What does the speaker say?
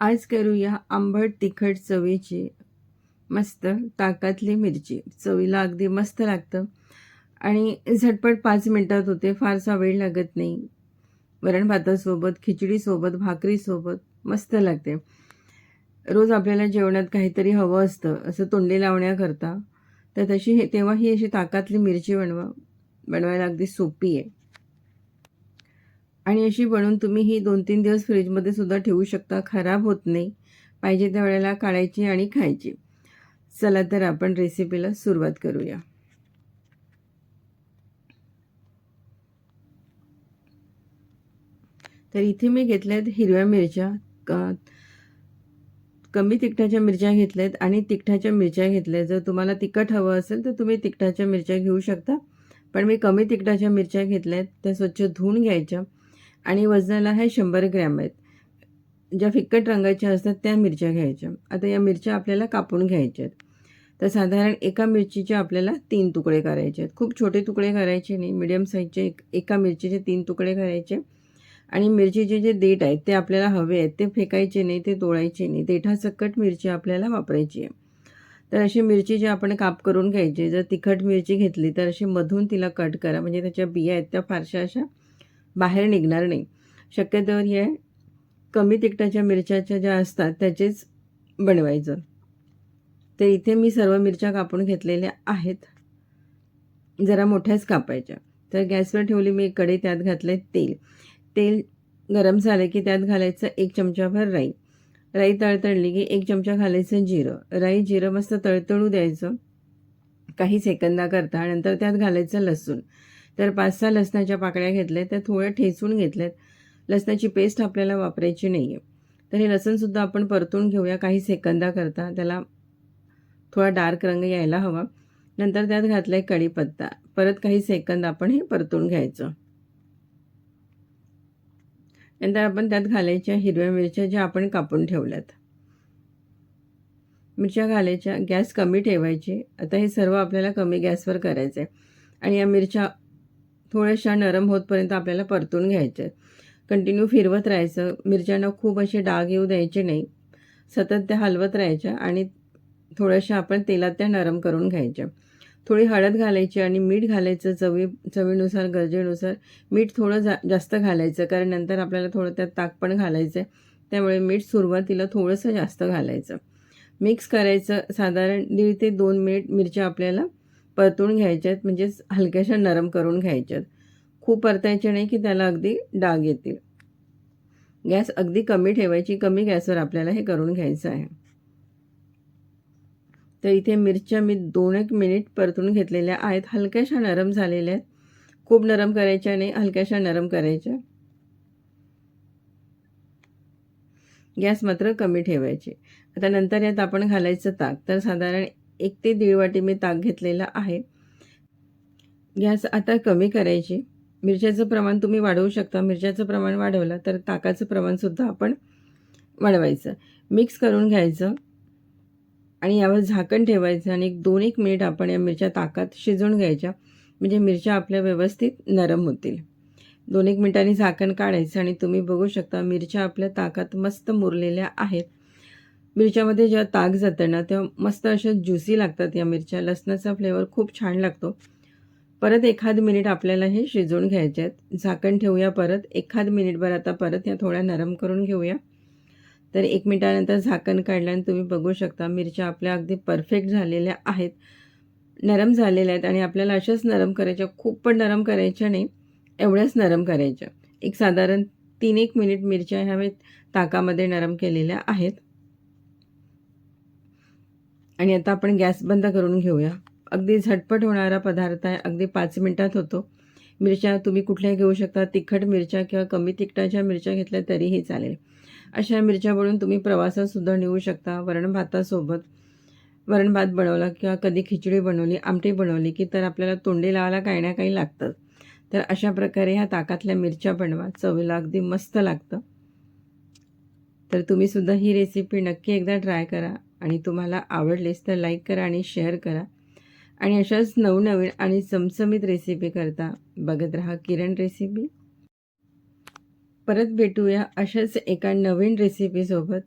आज करूया आंबट तिखट चवीची मस्त ताकातली मिरची. चवीला अगदी मस्त लागतं. आणि झटपट पाच मिनटात होते. फारसा वेळ लागत नाही. वरण भातासोबत खिचडीसोबत भाकरीसोबत मस्त लागते. रोज आपल्याला जेवणात काहीतरी हवं असतं असं तोंडी लावण्याकरता तर तशी हे तेव्हा ही अशी ताकातली मिरची बनवा बनवायला अगदी सोपी आहे. आणि अशी बनवून तुम्ही ही दोन तीन दिवस फ्रीजमध्ये सुद्धा ठेवू शकता. खराब होत नाही. पाहिजे त्या वेळेला काढायची आणि खायची. चला तर आपण रेसिपीला सुरुवात करूया. तर इथे मी घेतल्या आहेत हिरव्या मिरच्या कमी तिखटाच्या मिरच्या घेतल्या आहेत आणि तिखटाच्या मिरच्या घेतल्या जर तुम्हाला तिखट हवं असेल तर तुम्ही तिखटाच्या मिरच्या घेऊ शकता. पण मी कमी तिखटाच्या मिरच्या घेतल्या आहेत त्या स्वच्छ धुवून घ्यायच्या. आणि वजनाला हे शंभर ग्रॅम आहेत. ज्या फिक्कट रंगाच्या असतात त्या मिरच्या घ्यायच्या. आता या मिरच्या आपल्याला कापून घ्यायच्या आहेत. तर साधारण एका मिरचीचे आपल्याला तीन तुकडे करायचे आहेत. खूप छोटे तुकडे करायचे नाही. मिडियम साईजचे एक एका मिरचीचे तीन तुकडे करायचे. आणि मिरचीचे जे देठ आहेत ते आपल्याला हवे आहेत. ते फेकायचे नाही ते तोडायचे नाही. देठासकट मिरची आपल्याला वापरायची आहे. तर अशी मिरची जे आपण काप करून घ्यायची जर तिखट मिरची घेतली तर अशी मधून तिला कट करा. म्हणजे त्याच्या बिया आहेत त्या फारशा अशा बाहेर निघणार नाही. शक्यतोवर हे कमी तिखटाच्या मिरच्याच्या ज्या असतात त्याचेच बनवायचं. तर इथे मी सर्व मिरच्या कापून घेतलेल्या आहेत. जरा मोठ्याच कापायच्या. तर गॅसवर ठेवली मी कढई त्यात घातले तेल. तेल गरम झालं की त्यात घालायचं एक चमचाभर राई. राई तळतळली की एक चमचा घालायचं जिरं. राई जिरं मस्त तळतळू द्यायचं. काही सेकंदाकरता नंतर त्यात घालायचं लसूण. तर पाच सहा लसणाच्या पाकळ्या घेतल्या त्या थोड्या ठेचून घेतल्यात. लसणाची पेस्ट आपल्याला वापरायची नाही आहे तर हे लसणसुद्धा आपण परतून घेऊया काही सेकंदाकरता त्याला थोडा डार्क रंग यायला हवा. नंतर त्यात घातला आहे कढीपत्ता. परत काही सेकंद आपण हे परतून घ्यायचं. नंतर आपण त्यात घालायच्या हिरव्या मिरच्या ज्या आपण कापून ठेवल्यात. मिरच्या घालायच्या. गॅस कमी ठेवायची. आता हे सर्व आपल्याला कमी गॅसवर करायचं आहे आणि या मिरच्या थोड्याशा नरम होतपर्यंत आपल्याला परतून घ्यायचे कंटिन्यू फिरवत राहायचं. मिरच्यांना खूप असे डाग येऊ द्यायचे नाही. सतत त्या हलवत राहायच्या आणि थोड्याशा आपण तेलात त्या नरम करून घ्यायच्या. थोडी हळद घालायची आणि मीठ घालायचं चवी चवीनुसार गरजेनुसार. मीठ थोडं जा जास्त घालायचं कारण नंतर आपल्याला थोडं त्यात ताक पण घालायचं आहे त्यामुळे मीठ सुरुवातीला थोडंसं जास्त घालायचं. मिक्स करायचं. साधारण दीड ते दोन मिनिट मिरच्या आपल्याला परतून घ्यायच्यात म्हणजेच हलक्याशा नरम करून घ्यायच्यात खूप परतायचे नाही की त्याला अगदी डाग येतील. गॅस अगदी कमी ठेवायची कमी गॅसवर आपल्याला हे करून घ्यायचं आहे. तर इथे मिरच्या मी दोन एक मिनिट परतून घेतलेल्या आहेत. हलक्याशा नरम झालेल्या आहेत. खूप नरम करायच्या नाही हलक्याशा नरम करायच्या. गॅस मात्र कमी ठेवायची. आता नंतर यात आपण घालायचं ताक. तर साधारण एक ते दीड वाटी मी ताक घेतलेला आहे. गॅस आता कमी करायची. मिरच्याचं प्रमाण तुम्ही वाढवू शकता. मिरच्याचं प्रमाण वाढवलं तर ताकाचं प्रमाणसुद्धा आपण वाढवायचं. मिक्स करून घ्यायचं आणि यावर झाकण ठेवायचं आणि एक दोन एक मिनिट आपण या मिरच्या ताकात शिजवून घ्यायच्या. म्हणजे मिरच्या आपल्या व्यवस्थित नरम होतील. दोन एक मिनिटांनी झाकण काढायचं आणि तुम्ही बघू शकता मिरच्या आपल्या ताकात मस्त मुरलेल्या आहेत. मिरच्यामध्ये जेव्हा ताक जातं ना तेव्हा मस्त अशा ज्युसी लागतात या मिरच्या. लसणाचा फ्लेवर खूप छान लागतो. परत एखाद मिनिट आपल्याला हे शिजवून घ्यायचे आहेत. झाकण ठेवूया परत. एखाद मिनिटभर आता परत या थोड्या नरम करून घेऊया. तर एक मिनिटानंतर झाकण काढल्याने तुम्ही बघू शकता मिरच्या आपल्या अगदी परफेक्ट झालेल्या आहेत. नरम झालेल्या आहेत आणि आपल्याला अशाच नरम करायच्या. खूप पण नरम करायच्या नाही एवढ्याच नरम करायच्या. एक साधारण तीन एक मिनिट मिरच्या ह्या ताकामध्ये नरम केलेल्या आहेत. आणि आता आपण गॅस बंद करून घेऊया. अगदी झटपट होणारा पदार्थ आहे. अगदी पाच मिनटात होतो. मिरच्या तुम्ही कुठल्या घेऊ शकता. तिखट मिरच्या किंवा कमी तिखटाच्या मिरच्या घेतल्या तरीही चालेल. अशा मिरच्या बनवून तुम्ही प्रवासातसुद्धा नेऊ शकता. वरण भातासोबत वरण भात बनवला किंवा कधी खिचडी बनवली आमटी बनवली की तर आपल्याला तोंडी लावायला काही ना काही लागतं. तर अशा प्रकारे ह्या ताकातल्या मिरच्या बनवा. चवीला अगदी मस्त लागतं. तर तुम्हीसुद्धा ही रेसिपी नक्की एकदा ट्राय करा. आणि तुम्हाला आवडलेस तर लाईक करा आणि शेअर करा. आणि अशाच नवनवीन आणि चमचमीत रेसिपी करता बघत राहा किरण रेसिपी परत भेटूया अशाच एका नवीन रेसिपीसोबत